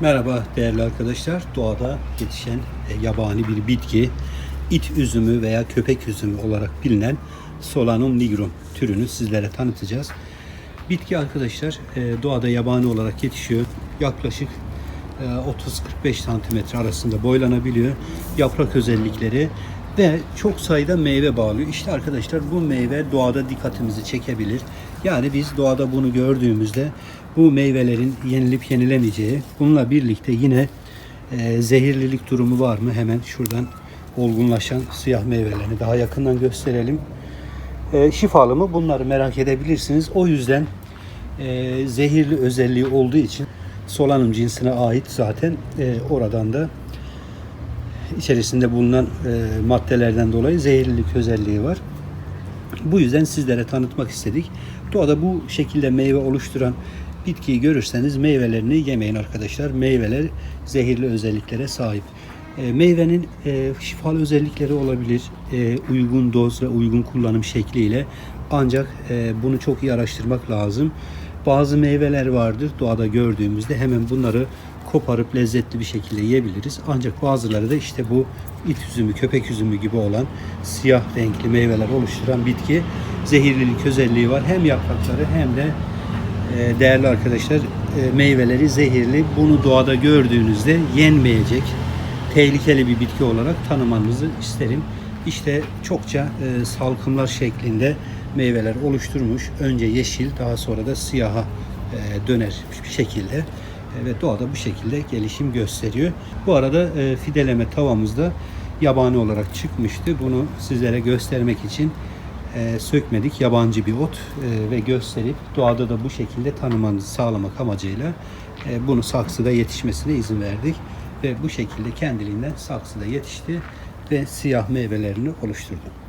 Merhaba değerli arkadaşlar. Doğada yetişen e, yabani bir bitki, it üzümü veya köpek üzümü olarak bilinen Solanum nigrum türünü sizlere tanıtacağız. Bitki arkadaşlar e, doğada yabani olarak yetişiyor. Yaklaşık e, 30-45 santimetre arasında boylanabiliyor. Yaprak özellikleri ve çok sayıda meyve bağlıyor. İşte arkadaşlar bu meyve doğada dikkatimizi çekebilir. Yani biz doğada bunu gördüğümüzde bu meyvelerin yenilip yenilemeyeceği, bununla birlikte yine e, zehirlilik durumu var mı? Hemen şuradan olgunlaşan siyah meyvelerini daha yakından gösterelim. E, şifalı mı? Bunları merak edebilirsiniz. O yüzden e, zehirli özelliği olduğu için solanum cinsine ait zaten e, oradan da içerisinde bulunan e, maddelerden dolayı zehirlilik özelliği var. Bu yüzden sizlere tanıtmak istedik. Doğada bu şekilde meyve oluşturan bitkiyi görürseniz meyvelerini yemeyin arkadaşlar. Meyveler zehirli özelliklere sahip. E, meyvenin e, şifalı özellikleri olabilir. E, uygun doz ve uygun kullanım şekliyle. Ancak e, bunu çok iyi araştırmak lazım. Bazı meyveler vardır doğada gördüğümüzde hemen bunları koparıp lezzetli bir şekilde yiyebiliriz. Ancak bazıları da işte bu it üzümü, köpek üzümü gibi olan siyah renkli meyveler oluşturan bitki zehirlilik özelliği var. Hem yaprakları hem de e, değerli arkadaşlar e, meyveleri zehirli. Bunu doğada gördüğünüzde yenmeyecek tehlikeli bir bitki olarak tanımanızı isterim. İşte çokça e, salkımlar şeklinde meyveler oluşturmuş. Önce yeşil daha sonra da siyaha e, döner bir şekilde e, ve doğada bu şekilde gelişim gösteriyor. Bu arada e, fideleme tavamızda yabani olarak çıkmıştı. Bunu sizlere göstermek için sökmedik. Yabancı bir ot ve gösterip doğada da bu şekilde tanımanızı sağlamak amacıyla bunu saksıda yetişmesine izin verdik. Ve bu şekilde kendiliğinden saksıda yetişti ve siyah meyvelerini oluşturdu.